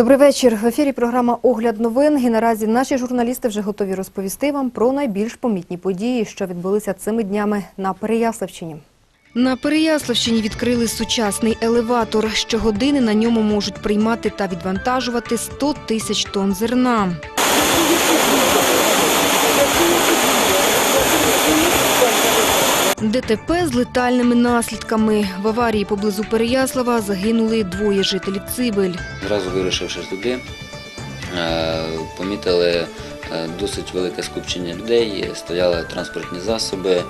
Добрий вечір. В ефірі програма Огляд новин. І наразі наші журналісти вже готові розповісти вам про найбільш помітні події, що відбулися цими днями на Переяславщині. На Переяславщині відкрили сучасний елеватор. Щогодини на ньому можуть приймати та відвантажувати 100 тисяч тонн зерна. ДТП з летальними наслідками. В аварії поблизу Переяслава загинули двоє жителів Цибель. Зразу вирушивши туди, е, помітили е, досить велике скупчення людей, стояли транспортні засоби.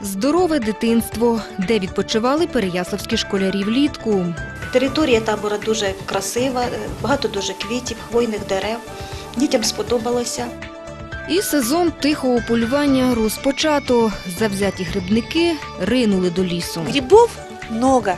Здорове дитинство, де відпочивали переяславські школярі влітку. Територія табора дуже красива, е, багато дуже квітів, хвойних дерев. Дітям сподобалося. І сезон тихого полювання розпочато. Завзяті грибники ринули до лісу. Грибов много.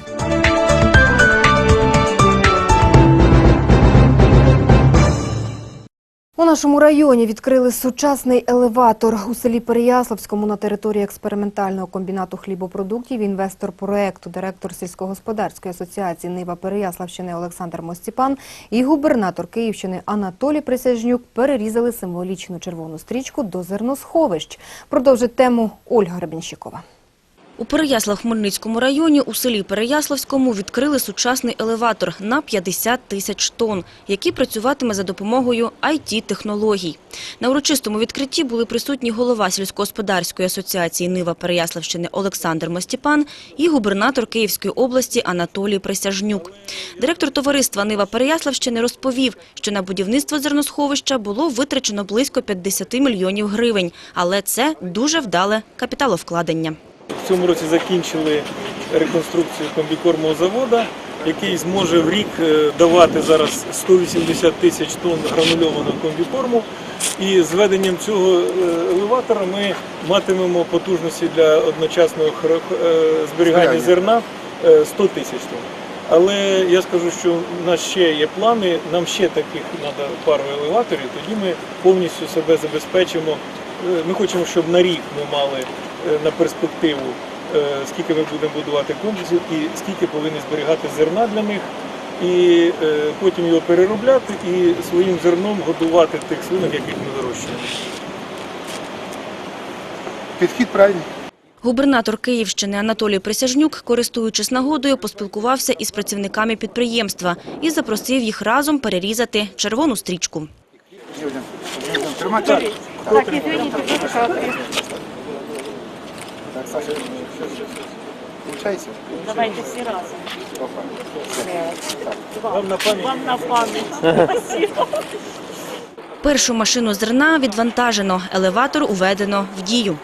У нашому районі відкрили сучасний елеватор у селі Переяславському на території експериментального комбінату хлібопродуктів. Інвестор проекту, директор сільськогосподарської асоціації Нива Переяславщини Олександр Мостіпан і губернатор Київщини Анатолій Присяжнюк перерізали символічну червону стрічку до зерносховищ. Продовжить тему Ольга Гребенщикова. У Переяслав-Хмельницькому районі у селі Переяславському відкрили сучасний елеватор на 50 тисяч тонн, який працюватиме за допомогою IT-технологій. На урочистому відкритті були присутні голова сільськогосподарської асоціації Нива Переяславщини Олександр Мостіпан і губернатор Київської області Анатолій Присяжнюк. Директор товариства Нива Переяславщини розповів, що на будівництво зерносховища було витрачено близько 50 мільйонів гривень, але це дуже вдале капіталовкладення. В цьому році закінчили реконструкцію комбікормового заводу, який зможе в рік е, давати зараз 180 тисяч тонн гранульованого комбікорму. І з введенням цього е, елеватора ми матимемо потужності для одночасного е, зберігання зерна е, 100 тисяч тонн. Але я скажу, що в нас ще є плани, нам ще таких треба пару елеваторів, тоді ми повністю себе забезпечимо. Ми хочемо, щоб на рік ми мали на перспективу, е, скільки ми будемо будувати комплексів і скільки повинні зберігати зерна для них, і е, потім його переробляти і своїм зерном годувати тих свинок, яких ми вирощуємо. Підхід правильний. Губернатор Київщини Анатолій Присяжнюк, користуючись нагодою, поспілкувався із працівниками підприємства і запросив їх разом перерізати червону стрічку. Так, Саша, Получається? давайте все разом. Вам на пам'ять. Вам на память. Спасибо. Першу машину зерна відвантажено, елеватор уведено в дію.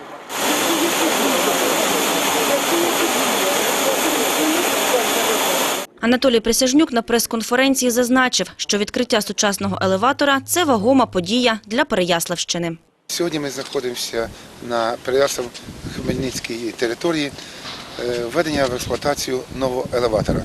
Анатолій Присяжнюк на прес-конференції зазначив, що відкриття сучасного елеватора – це вагома подія для Переяславщини. Сьогодні ми знаходимося на переяслав Хмельницькій території е, введення в експлуатацію нового елеватора.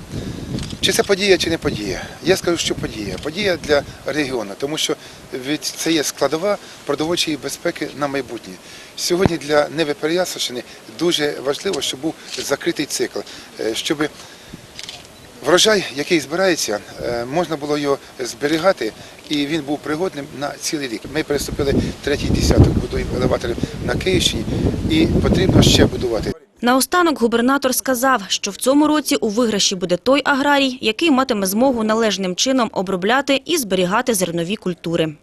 Чи це подія, чи не подія? Я скажу, що подія. Подія для регіону, тому що від це є складова продовольчої безпеки на майбутнє. Сьогодні для Неви Переяславщини дуже важливо, щоб був закритий цикл, е, щоб Врожай, який збирається, е, можна було його зберігати, і він був пригодним на цілий рік. Ми переступили третій десяток будуємо елеваторів на Київщині, і потрібно ще будувати. Наостанок губернатор сказав, що в цьому році у виграші буде той аграрій, який матиме змогу належним чином обробляти і зберігати зернові культури.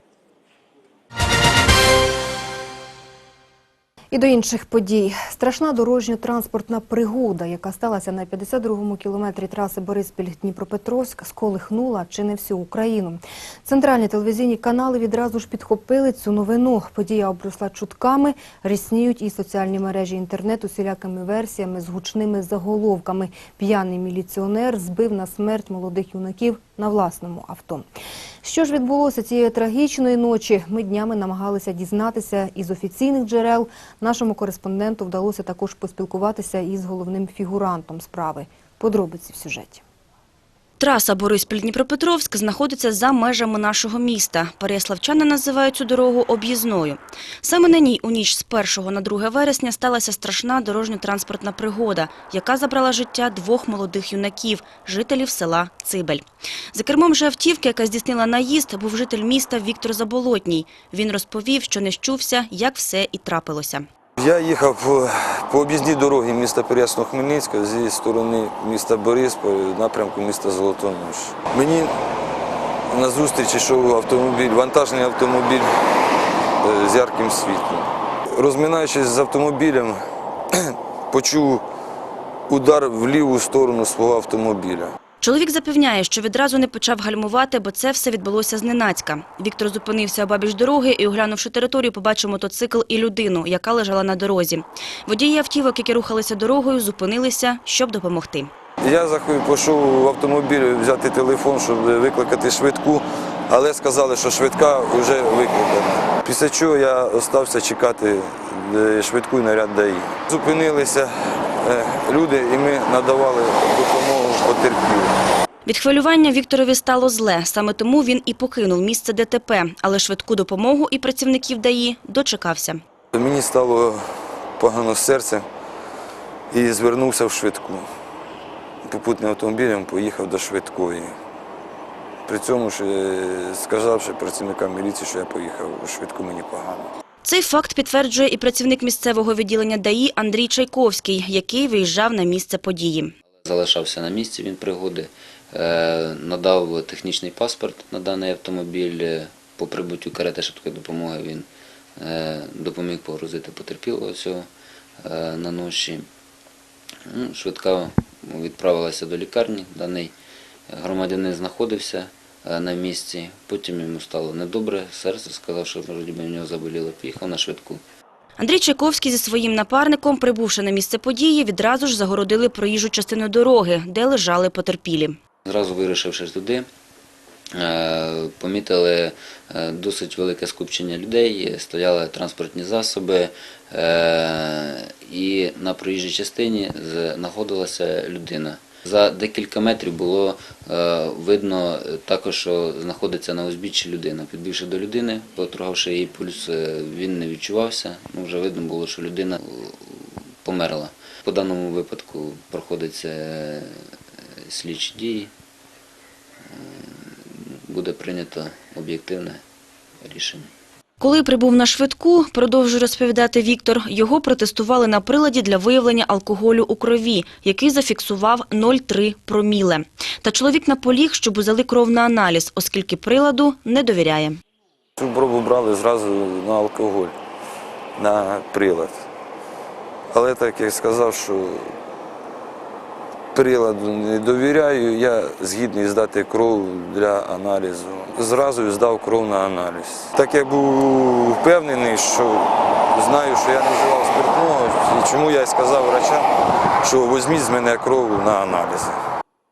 І до інших подій. Страшна дорожньо-транспортна пригода, яка сталася на 52-му кілометрі траси Бориспіль-Дніпропетровськ, сколихнула чи не всю Україну. Центральні телевізійні канали відразу ж підхопили цю новину. Подія обросла чутками, рісніють і соціальні мережі інтернету усілякими версіями з гучними заголовками. П'яний міліціонер збив на смерть молодих юнаків на власному авто. Що ж відбулося цієї трагічної ночі? Ми днями намагалися дізнатися із офіційних джерел. Нашому кореспонденту вдалося також поспілкуватися із головним фігурантом справи. Подробиці в сюжеті. Траса Бориспіль-Дніпропетровськ знаходиться за межами нашого міста. Переяславчани називають цю дорогу об'їзною. Саме на ній у ніч з 1 на 2 вересня сталася страшна дорожньо-транспортна пригода, яка забрала життя двох молодих юнаків, жителів села Цибель. За кермом же автівки, яка здійснила наїзд, був житель міста Віктор Заболотній. Він розповів, що не щувся, як все і трапилося. Я їхав по, по об'їзній дорогі міста Переяслав-Хмельницького зі сторони міста Борисполь, напрямку міста Золотонош. Мені на зустріч йшов автомобіль, вантажний автомобіль е, з ярким світлом. Розминаючись з автомобілем, почув удар в ліву сторону свого автомобіля. Чоловік запевняє, що відразу не почав гальмувати, бо це все відбулося зненацька. Віктор зупинився обабіч дороги і, оглянувши територію, побачив мотоцикл і людину, яка лежала на дорозі. Водії автівок, які рухалися дорогою, зупинилися, щоб допомогти. Я пішов в автомобіль взяти телефон, щоб викликати швидку, але сказали, що швидка вже викликана. Після чого я залишився чекати е, швидку і наряд ДАІ. Зупинилися е, люди і ми надавали допомогу потерпілим. Від хвилювання Вікторові стало зле. Саме тому він і покинув місце ДТП, але швидку допомогу і працівників ДАІ дочекався. Мені стало погано з серцем і звернувся в швидку. Попутним автомобілем поїхав до швидкої. При цьому ж е, сказавши працівникам міліції, що я поїхав у швидку, мені погано. Цей факт підтверджує і працівник місцевого відділення ДАІ Андрій Чайковський, який виїжджав на місце події. Залишався на місці він пригоди, е, надав технічний паспорт на даний автомобіль. По прибуттю карети швидкої допомоги він е, допоміг погрузити потерпілого цього е, на ноші. Ну, Швидка відправилася до лікарні. Даний громадянин знаходився на місці. Потім йому стало недобре, серце сказав, що в нього заболіло. Поїхав на швидку. Андрій Чайковський зі своїм напарником, прибувши на місце події, відразу ж загородили проїжджу частину дороги, де лежали потерпілі. Зразу вирушивши туди, е, помітили е, досить велике скупчення людей, стояли транспортні засоби, е, і на проїжджій частині знаходилася людина. За декілька метрів було е, видно також, що знаходиться на узбіччі людина. Підбігши до людини, потрогавши її пульс, е, він не відчувався. Ну, вже видно було, що людина е, померла. По даному випадку проходиться е, слідчі дії буде прийнято об'єктивне рішення. Коли прибув на швидку, продовжує розповідати Віктор, його протестували на приладі для виявлення алкоголю у крові, який зафіксував 0,3 проміле. Та чоловік наполіг, щоб узяли кров на аналіз, оскільки приладу не довіряє. Цю пробу брали зразу на алкоголь, на прилад. Але так як сказав, що приладу не довіряю, я згідний здати кров для аналізу. Зразу здав кров на аналіз. Так я був впевнений, що знаю, що я не вживав спиртного, і чому я й сказав врачам, що візьміть з мене кров на аналізи.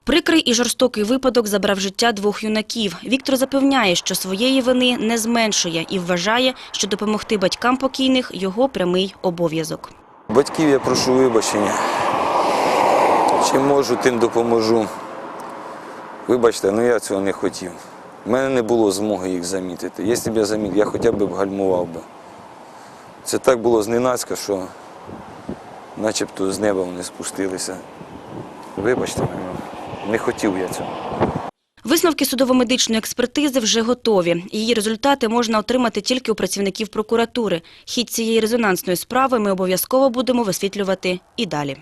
Прикрий і жорстокий випадок забрав життя двох юнаків. Віктор запевняє, що своєї вини не зменшує і вважає, що допомогти батькам покійних – його прямий обов'язок. Батьків я прошу вибачення. Чим можу, тим допоможу. Вибачте, ну я цього не хотів. У мене не було змоги їх замітити. Якщо б я замітив, я хоча б гальмував би. Це так було зненацька, що начебто з неба вони спустилися. Вибачте не хотів я цього. Висновки судово-медичної експертизи вже готові. Її результати можна отримати тільки у працівників прокуратури. Хід цієї резонансної справи ми обов'язково будемо висвітлювати і далі.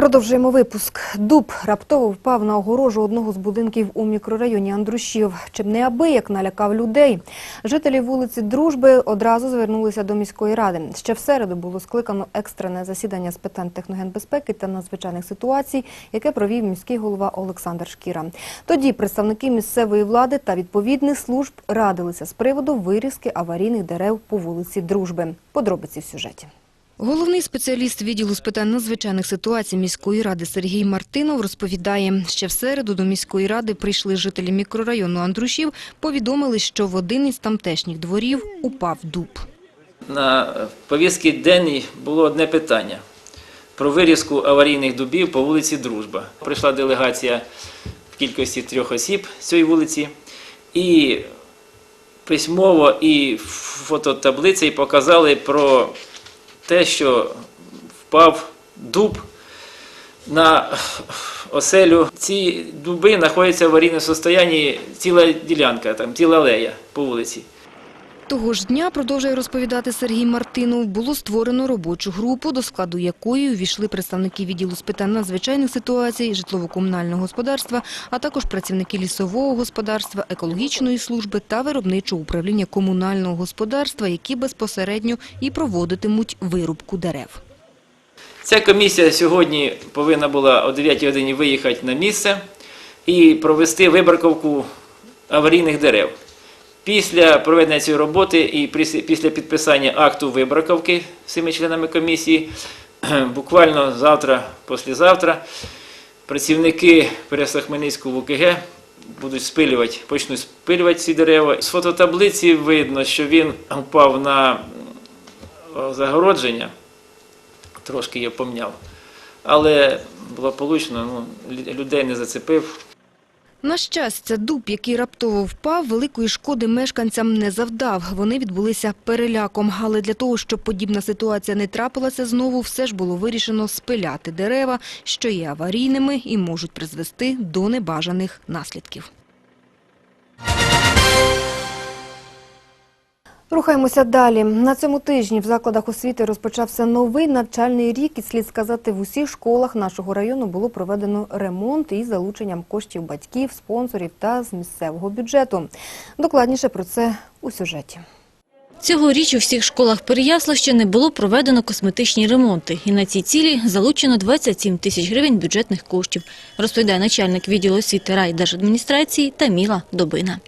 Продовжуємо випуск. Дуб раптово впав на огорожу одного з будинків у мікрорайоні Андрушів. Чим неабияк налякав людей. Жителі вулиці Дружби одразу звернулися до міської ради. Ще в середу було скликано екстрене засідання з питань техногенбезпеки та надзвичайних ситуацій, яке провів міський голова Олександр Шкіра. Тоді представники місцевої влади та відповідних служб радилися з приводу вирізки аварійних дерев по вулиці Дружби. Подробиці в сюжеті. Головний спеціаліст відділу з питань надзвичайних ситуацій міської ради Сергій Мартинов розповідає, ще в середу до міської ради прийшли жителі мікрорайону Андрушів, повідомили, що в один із тамтешніх дворів упав дуб. на повістці денній було одне питання про вирізку аварійних дубів по вулиці Дружба. Прийшла делегація в кількості трьох осіб з цієї вулиці, і письмово і фототаблиці показали про те, що впав дуб на оселю. Ці дуби знаходяться в аварійному стані ціла ділянка, там ціла алея по вулиці. Того ж дня, продовжує розповідати Сергій Мартинов, було створено робочу групу, до складу якої увійшли представники відділу з питань надзвичайних ситуацій, житлово-комунального господарства, а також працівники лісового господарства, екологічної служби та виробничого управління комунального господарства, які безпосередньо і проводитимуть вирубку дерев. Ця комісія сьогодні повинна була о 9 годині виїхати на місце і провести вибраковку аварійних дерев. Після проведення цієї роботи і після підписання акту вибраковки всіми членами комісії, буквально завтра, післязавтра, працівники Переяслав-Хмельницького ВКГ будуть спилювати, почнуть спилювати ці дерева. З фототаблиці видно, що він впав на загородження трошки його помняв. Але благополучно ну, людей не зацепив. На щастя, дуб, який раптово впав, великої шкоди мешканцям не завдав. Вони відбулися переляком. Але для того, щоб подібна ситуація не трапилася знову, все ж було вирішено спиляти дерева, що є аварійними і можуть призвести до небажаних наслідків. Рухаємося далі. На цьому тижні в закладах освіти розпочався новий навчальний рік. І слід сказати, в усіх школах нашого району було проведено ремонт із залученням коштів батьків, спонсорів та з місцевого бюджету. Докладніше про це у сюжеті. Цьогоріч у всіх школах Переяславщини було проведено косметичні ремонти. І на ці цілі залучено 27 тисяч гривень бюджетних коштів, розповідає начальник відділу освіти райдержадміністрації Таміла Добина.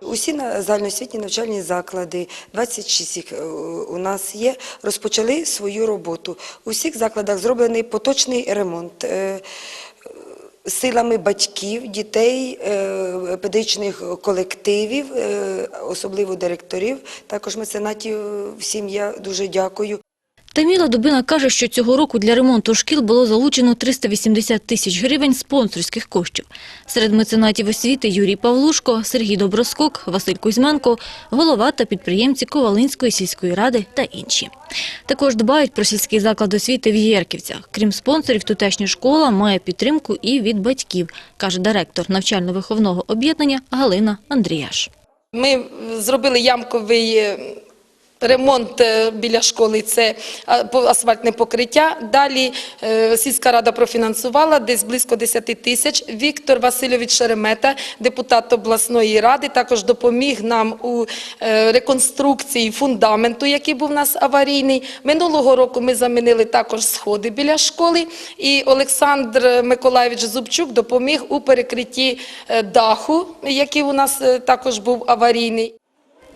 Усі загальноосвітні навчальні заклади, 26 їх е, у нас є, розпочали свою роботу. У всіх закладах зроблений поточний ремонт. е, Силами батьків, дітей, е, педагогічних колективів, особливо директорів, також меценатів, всім я дуже дякую. Таміла Добина каже, що цього року для ремонту шкіл було залучено 380 тисяч гривень спонсорських коштів. Серед меценатів освіти Юрій Павлушко, Сергій Доброскок, Василь Кузьменко, голова та підприємці Ковалинської сільської ради та інші. Також дбають про сільський заклад освіти в Єрківцях. Крім спонсорів, тутешня школа має підтримку і від батьків, каже директор навчально-виховного об'єднання Галина Андріяш. Ми зробили ямковий ремонт е, біля школи, це асфальтне покриття. Далі е, сільська рада профінансувала десь близько 10 тисяч. Віктор Васильович Шеремета, депутат обласної ради, також допоміг нам у е, реконструкції фундаменту, який був у нас аварійний. Минулого року ми замінили також сходи біля школи. І Олександр Миколаївич Зубчук допоміг у перекритті даху, який у нас також був аварійний.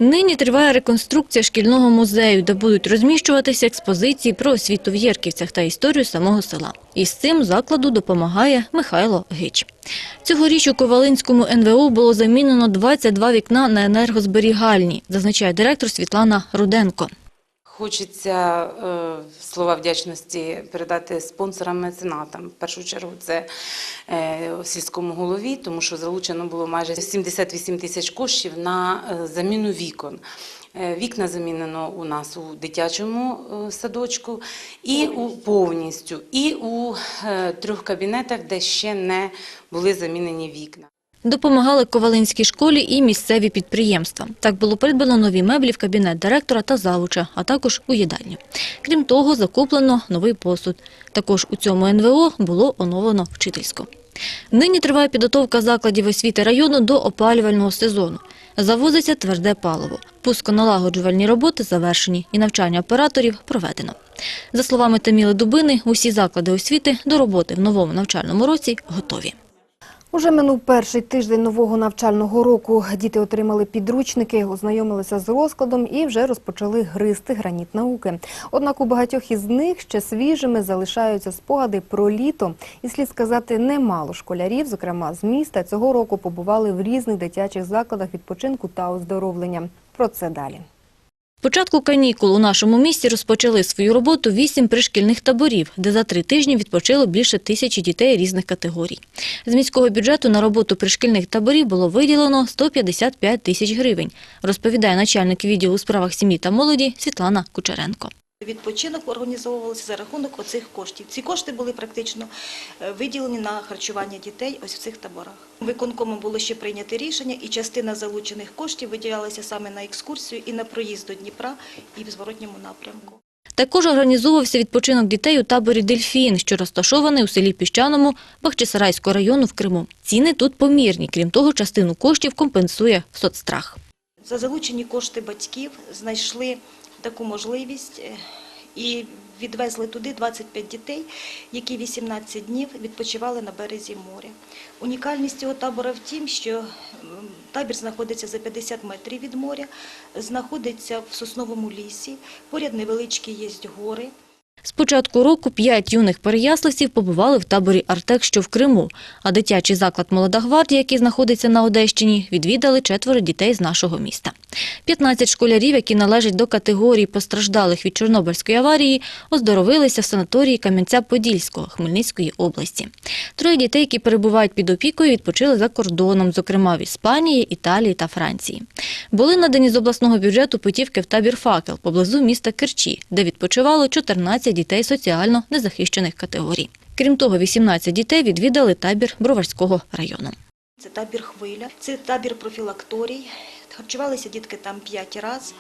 Нині триває реконструкція шкільного музею, де будуть розміщуватися експозиції про освіту в Єрківцях та історію самого села. І з цим закладу допомагає Михайло Гич. Цьогоріч у Ковалинському НВО було замінено 22 вікна на енергозберігальні, зазначає директор Світлана Руденко. Хочеться е, слова вдячності передати спонсорам меценатам. В першу чергу це е, сільському голові, тому що залучено було майже 78 тисяч коштів на е, заміну вікон. Вікна замінено у нас у дитячому садочку і у повністю, і у трьох кабінетах, де ще не були замінені вікна. Допомагали Ковалинській школі і місцеві підприємства. Так було придбано нові меблі в кабінет директора та завуча, а також у їдальню. Крім того, закуплено новий посуд. Також у цьому НВО було оновлено вчительську. Нині триває підготовка закладів освіти району до опалювального сезону. Завозиться тверде паливо. Пусконалагоджувальні роботи завершені і навчання операторів проведено. За словами Таміли Дубини, усі заклади освіти до роботи в новому навчальному році готові. Уже минув перший тиждень нового навчального року. Діти отримали підручники, ознайомилися з розкладом і вже розпочали гризти граніт науки. Однак у багатьох із них ще свіжими залишаються спогади про літо. І слід сказати, немало школярів, зокрема з міста, цього року побували в різних дитячих закладах відпочинку та оздоровлення. Про це далі. Початку канікул у нашому місті розпочали свою роботу вісім пришкільних таборів, де за три тижні відпочило більше тисячі дітей різних категорій. З міського бюджету на роботу пришкільних таборів було виділено 155 тисяч гривень, розповідає начальник відділу у справах сім'ї та молоді Світлана Кучеренко. Відпочинок організовувався за рахунок оцих коштів. Ці кошти були практично е, виділені на харчування дітей ось в цих таборах. Виконкомом було ще прийняте рішення, і частина залучених коштів виділялася саме на екскурсію і на проїзд до Дніпра і в зворотньому напрямку. Також організовувався відпочинок дітей у таборі «Дельфін», що розташований у селі Піщаному Бахчисарайського району в Криму. Ціни тут помірні, крім того, частину коштів компенсує соцстрах. За залучені кошти батьків знайшли таку можливість е, і відвезли туди 25 дітей, які 18 днів відпочивали на березі моря. Унікальність цього табора в тім, що табір знаходиться за 50 метрів від моря, знаходиться в сосновому лісі, поряд невеличкі є гори. З початку року п'ять юних переяславців побували в таборі «Артек», що в Криму, а дитячий заклад «Молода гвардія», який знаходиться на Одещині, відвідали четверо дітей з нашого міста. 15 школярів, які належать до категорії постраждалих від Чорнобильської аварії, оздоровилися в санаторії Кам'янця-Подільського Хмельницької області. Троє дітей, які перебувають під опікою, відпочили за кордоном, зокрема в Іспанії, Італії та Франції. Були надані з обласного бюджету путівки в табір «Факел» поблизу міста Керчі, де відпочивало 14 дітей соціально незахищених категорій. Крім того, 18 дітей відвідали табір Броварського району. Це табір «Хвиля», це табір профілакторій. Харчувалися дітки там п'ять разів.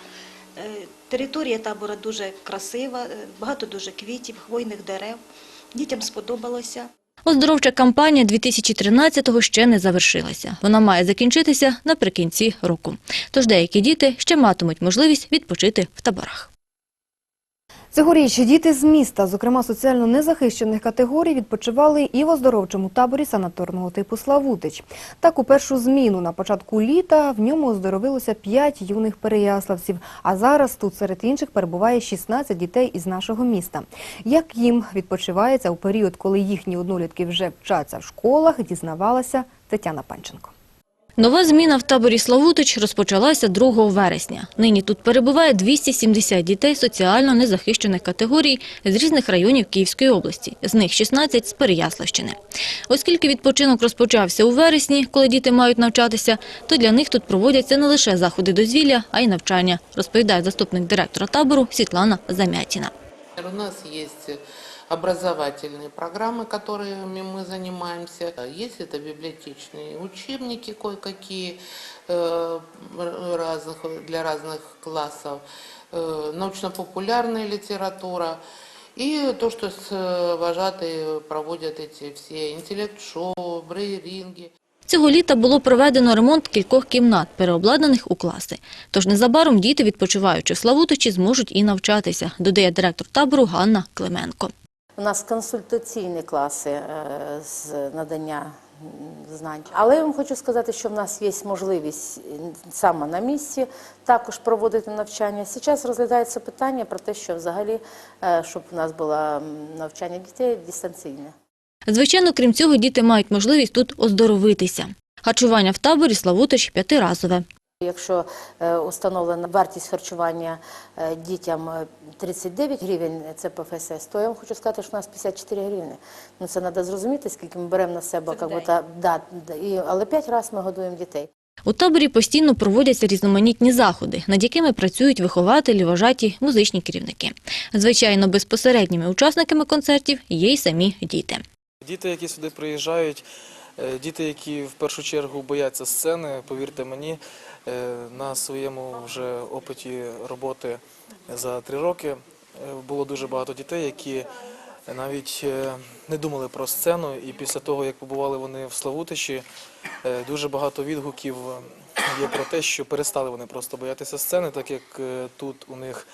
Е, Територія табора дуже красива, е, багато дуже квітів, хвойних дерев. Дітям сподобалося. Оздоровча кампанія 2013-го ще не завершилася. Вона має закінчитися наприкінці року. Тож деякі діти ще матимуть можливість відпочити в таборах. Цьогоріч діти з міста, зокрема соціально незахищених категорій, відпочивали і в оздоровчому таборі санаторного типу Славутич. Так, у першу зміну на початку літа в ньому оздоровилося 5 юних переяславців, а зараз тут серед інших перебуває 16 дітей із нашого міста. Як їм відпочивається у період, коли їхні однолітки вже вчаться в школах, дізнавалася Тетяна Панченко. Нова зміна в таборі Славутич розпочалася 2 вересня. Нині тут перебуває 270 дітей соціально незахищених категорій з різних районів Київської області, з них 16 з Переяславщини. Оскільки відпочинок розпочався у вересні, коли діти мають навчатися, то для них тут проводяться не лише заходи дозвілля, а й навчання, розповідає заступник директора табору Світлана Замятіна. У нас есть образовательные программы, которыми мы занимаемся. Есть это библиотечные учебники кое-какие э, разных, для разных классов, э, научно-популярная литература. И то, что с, э, вожатые проводят эти все интеллект-шоу, брейринги. Цього літа було проведено ремонт кількох кімнат, переобладнаних у класи. Тож незабаром діти, відпочиваючи в Славутичі, зможуть і навчатися, додає директор табору Ганна Клименко. У нас консультаційні класи е, з надання знань. Але я вам хочу сказати, що в нас є можливість саме на місці також проводити навчання. Зараз розглядається питання про те, що взагалі, е, щоб у нас було навчання дітей дистанційне. Звичайно, крім цього, діти мають можливість тут оздоровитися. Харчування в таборі Славутич п'ятиразове. Якщо е, установлена вартість харчування е, дітям е, 39 гривень, це ПФСС, то я вам хочу сказати, що у нас 54 гривні. Ну це треба зрозуміти, скільки ми беремо на себе, як би, та, да, і, але 5 разів ми годуємо дітей. У таборі постійно проводяться різноманітні заходи, над якими працюють вихователі, вважаті, музичні керівники. Звичайно, безпосередніми учасниками концертів є й самі діти. Діти, які сюди приїжджають, е, діти, які в першу чергу бояться сцени, повірте мені, е, на своєму вже опиті роботи за три роки е, було дуже багато дітей, які навіть е, не думали про сцену. І після того, як побували вони в Славутичі, е, дуже багато відгуків є про те, що перестали вони просто боятися сцени, так як е, тут у них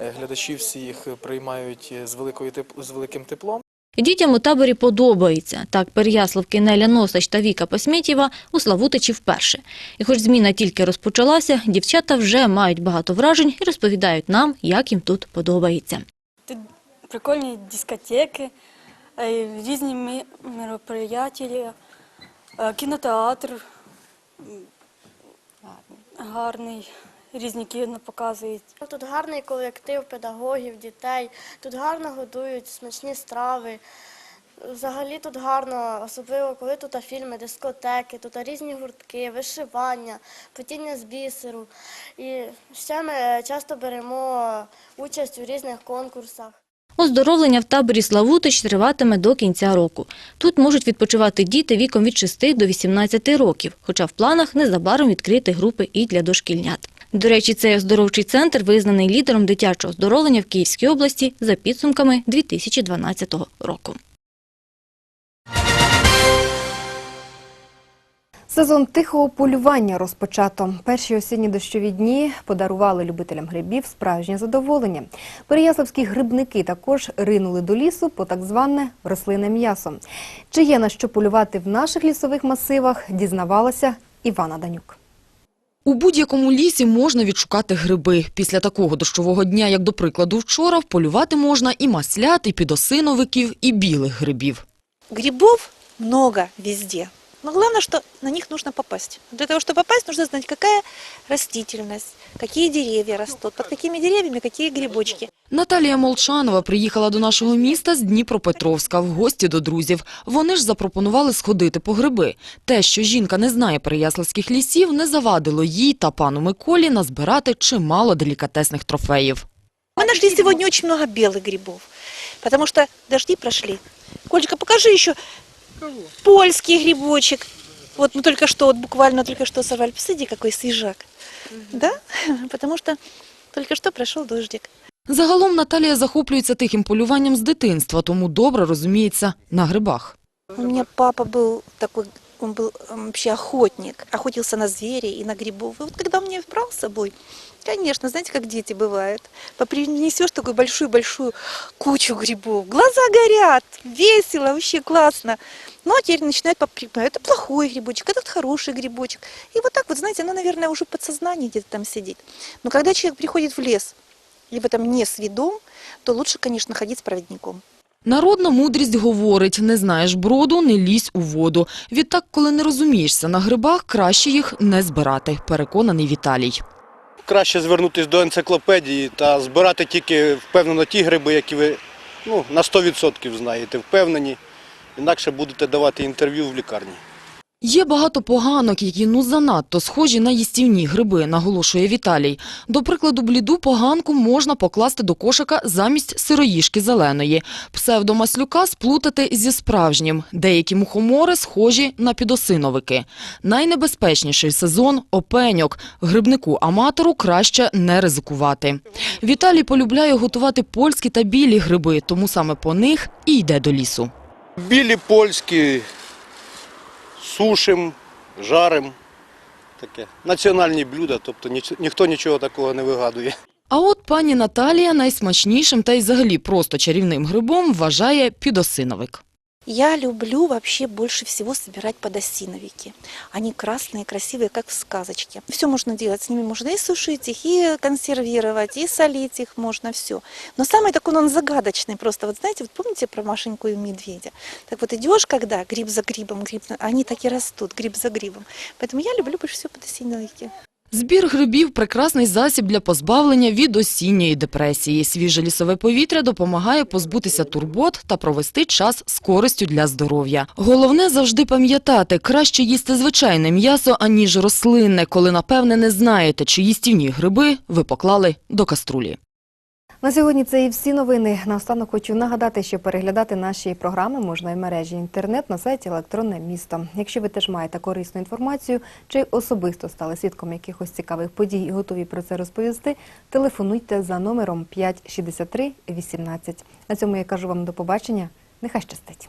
е, глядачі всі їх приймають з, великою з великим теплом. Дітям у таборі подобається. Так, Переяславки Неля Носач та Віка Посмєтєва у Славутичі вперше. І хоч зміна тільки розпочалася, дівчата вже мають багато вражень і розповідають нам, як їм тут подобається. Тут прикольні дискотеки, е, різні мероприятия, е, кінотеатр гарний, різні кіно показують. Тут гарний колектив педагогів, дітей, тут гарно годують смачні страви. Взагалі тут гарно, особливо коли тут фільми, дискотеки, тут різні гуртки, вишивання, плетіння з бісеру. І ще ми часто беремо участь у різних конкурсах. Оздоровлення в таборі Славутич триватиме до кінця року. Тут можуть відпочивати діти віком від 6 до 18 років, хоча в планах незабаром відкрити групи і для дошкільнят. До речі, цей оздоровчий центр визнаний лідером дитячого оздоровлення в Київській області за підсумками 2012 року. Сезон тихого полювання розпочато. Перші осінні дощові дні подарували любителям грибів справжнє задоволення. Переяславські грибники також ринули до лісу по так зване рослинне м'ясо. Чи є на що полювати в наших лісових масивах, дізнавалася Івана Данюк. У будь-якому лісі можна відшукати гриби. Після такого дощового дня, як до прикладу вчора, полювати можна і маслят, і підосиновиків, і білих грибів. Грибов много везде. Но главное, что на них нужно попасть. Для того, чтобы попасть, нужно знать, какая растительность, какие деревья растут, под какими деревьями какие грибочки. Наталія Молчанова приїхала до нашого міста з Дніпропетровська в гості до друзів. Вони ж запропонували сходити по гриби. Те, що жінка не знає переяславських лісів, не завадило їй та пану Миколі назбирати чимало делікатесних трофеїв. Мы нашли сегодня очень много белых грибов, потому что дожди прошли. Колечка, покажи еще польский грибочек. Вот мы только что, вот буквально только что сорвали. Посмотри, какой свежак. Да? Потому что только что прошел дождик. Загалом Наталія захоплюється тихим полюванням з дитинства, тому добре розуміється на грибах. У меня папа был такой, он был м, вообще охотник, охотился на зверей и на грибов. И вот когда он меня брал с собой, конечно, знаете, как дети бывают, принесешь такую большую-большую кучу грибов, глаза горят, весело, вообще классно. Ну, а теперь начинает поприпать, это плохой грибочек, этот хороший грибочек. И вот так вот, знаете, оно, наверное, уже в подсознании где-то там сидит. Но когда человек приходит в лес, либо там не с видом, то лучше, конечно, ходить с проводником. Народна мудрість говорить, не знаєш броду, не лізь у воду. Відтак, коли не розумієшся на грибах, краще їх не збирати, переконаний Віталій. краще звернутися до енциклопедії та збирати тільки впевнено ті гриби, які ви ну, на 100% знаєте, впевнені. Інакше будете давати інтерв'ю в лікарні. Є багато поганок, які ну занадто схожі на їстівні гриби, наголошує Віталій. До прикладу, бліду поганку можна покласти до кошика замість сироїшки зеленої. Псевдомаслюка сплутати зі справжнім. Деякі мухомори схожі на підосиновики. Найнебезпечніший сезон – опеньок. Грибнику-аматору краще не ризикувати. Віталій полюбляє готувати польські та білі гриби, тому саме по них і йде до лісу. Білі польські, сушим, жарим. Таке. Національні блюда, тобто ніхто нічого такого не вигадує. А от пані Наталія найсмачнішим та й взагалі просто чарівним грибом вважає підосиновик. Я люблю вообще больше всего собирать подосиновики. Они красные, красивые, как в сказочке. Все можно делать, с ними можно и сушить их, и консервировать, и солить их можно, все. Но самый такой он загадочный просто. Вот знаете, вот помните про Машеньку и медведя? Так вот идешь, когда гриб за грибом, гриб, на- они так и растут, гриб за грибом. Поэтому я люблю больше всего подосиновики. Збір грибів – прекрасний засіб для позбавлення від осінньої депресії. Свіже лісове повітря допомагає позбутися турбот та провести час з користю для здоров'я. Головне завжди пам'ятати – краще їсти звичайне м'ясо, аніж рослинне, коли, напевне, не знаєте, чи їстівні гриби ви поклали до каструлі. На сьогодні це і всі новини. Наостанок хочу нагадати, що переглядати наші програми можна і в мережі інтернет на сайті Електронне місто. Якщо ви теж маєте корисну інформацію чи особисто стали свідком якихось цікавих подій і готові про це розповісти, телефонуйте за номером 563 18. На цьому я кажу вам до побачення. Нехай щастить.